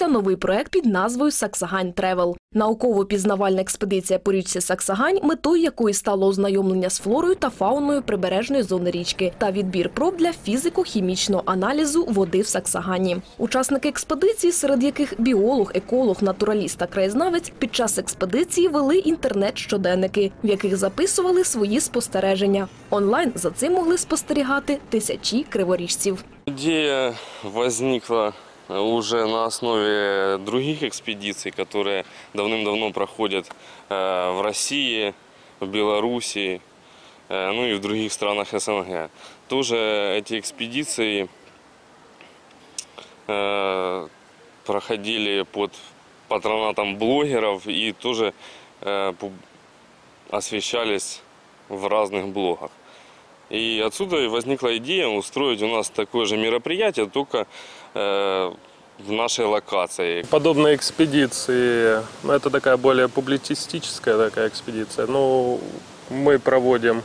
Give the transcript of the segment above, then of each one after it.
запускається новий проект під назвою Саксагань Тревел. Науково-пізнавальна експедиція по річці Саксагань, метою якої стало ознайомлення з флорою та фауною прибережної зони річки та відбір проб для фізико-хімічного аналізу води в Саксагані. Учасники експедиції, серед яких біолог, еколог, натураліст та краєзнавець, під час експедиції вели інтернет-щоденники, в яких записували свої спостереження. Онлайн за цим могли спостерігати тисячі криворіжців. Идея возникла уже на основе других экспедиций, которые давным-давно проходят э, в России, в Белоруссии, э, ну и в других странах СНГ. Тоже эти экспедиции э, проходили под патронатом блогеров и тоже освещались в разных блогах. И отсюда возникла идея устроить у нас такое же мероприятие, только в нашей локации. Подобные экспедиции, ну, это такая более публицистическая такая экспедиция. Ну, мы проводим,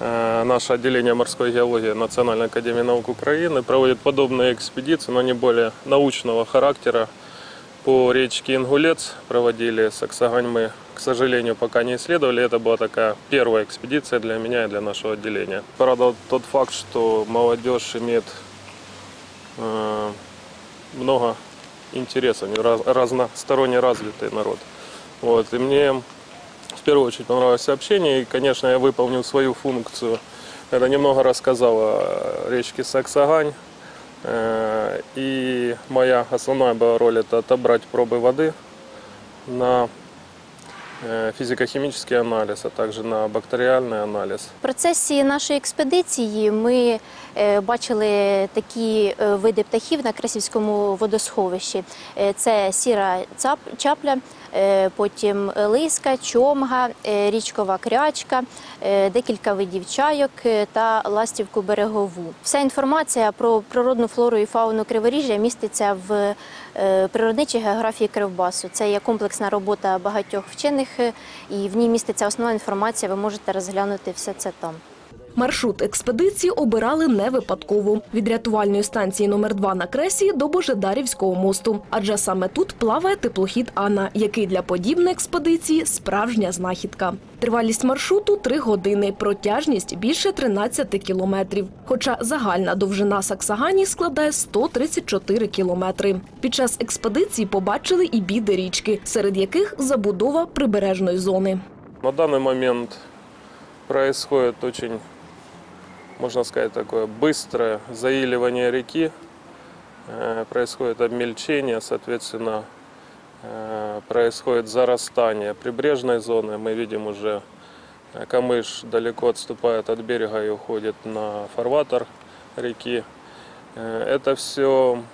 э, наше отделение морской геологии Национальной академии наук Украины проводит подобные экспедиции, но не более научного характера. По речке Ингулец проводили Саксагань мы, к сожалению, пока не исследовали. Это была такая первая экспедиция для меня и для нашего отделения. Порадовал тот факт, что молодежь имеет э, много интереса, они раз- разносторонне развитый народ. Вот. И мне в первую очередь понравилось сообщение, и, конечно, я выполнил свою функцию. Это немного рассказал о речке Саксагань. Э, И моя основная была роль это отобрать пробы воды на э, физико-химический а також на бактеріальний аналіз. В процесі нашої експедиції ми е, бачили такі е, види птахів на Кресівському водосховищі. Е, Це сіра чапля, е, потім лиска, чомга, е, річкова крячка, е, декілька видів чайок е, та ластівку берегову. Вся інформація про природну флору і фауну Криворіжжя міститься в е, природничій географії Кривбасу. Це є комплексна робота багатьох вчених, е, і в ній міститься основна інформація. Ви можете розглянути все це там. Маршрут експедиції обирали не випадково від рятувальної станції номер 2 на Кресі до Божедарівського мосту. Адже саме тут плаває теплохід Анна, який для подібної експедиції справжня знахідка. Тривалість маршруту 3 години, протяжність більше 13 кілометрів. Хоча загальна довжина Саксагані складає 134 кілометри. Під час експедиції побачили і біди річки, серед яких забудова прибережної зони. На данный момент происходит очень, можно сказать, такое быстрое заиливание реки, Э, происходит обмельчение, соответственно, э, происходит зарастание прибрежной зоны. Мы видим уже э, камыш далеко отступает от берега и уходит на фарватер реки. Это все,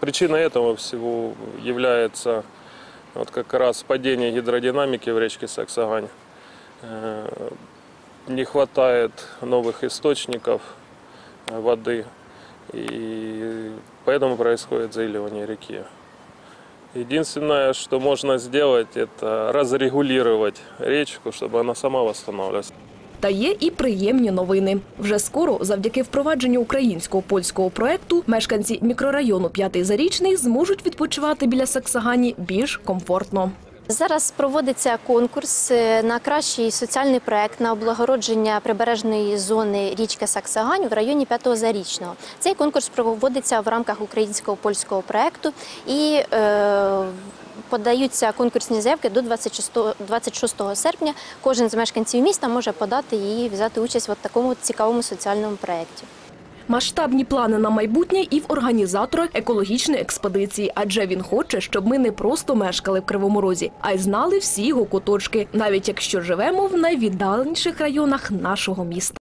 причиной этого всего является вот как раз падение гидродинамики в речке Саксагань. Э, Не хватает новых источников э, воды, и поэтому происходит заиливание реки. Единственное, что можно сделать, это разрегулировать речку, чтобы она сама восстанавливалась. Та є і приємні новини. Вже скоро, завдяки впровадженню українського польського проекту, мешканці мікрорайону П'ятий Зарічний зможуть відпочивати біля Саксагані більш комфортно. Зараз проводиться конкурс е, на кращий соціальний проект на облагородження прибережної зони річки Саксагань в районі П'ятого Зарічного. Цей конкурс проводиться в рамках українського польського проекту і е, подаються конкурсні заявки до 26, 26 серпня. Кожен з мешканців міста може подати і взяти участь в такому цікавому соціальному проєкті. Масштабні плани на майбутнє і в організатора екологічної експедиції, адже він хоче, щоб ми не просто мешкали в Кривому Розі, а й знали всі його куточки, навіть якщо живемо в найвіддаленіших районах нашого міста.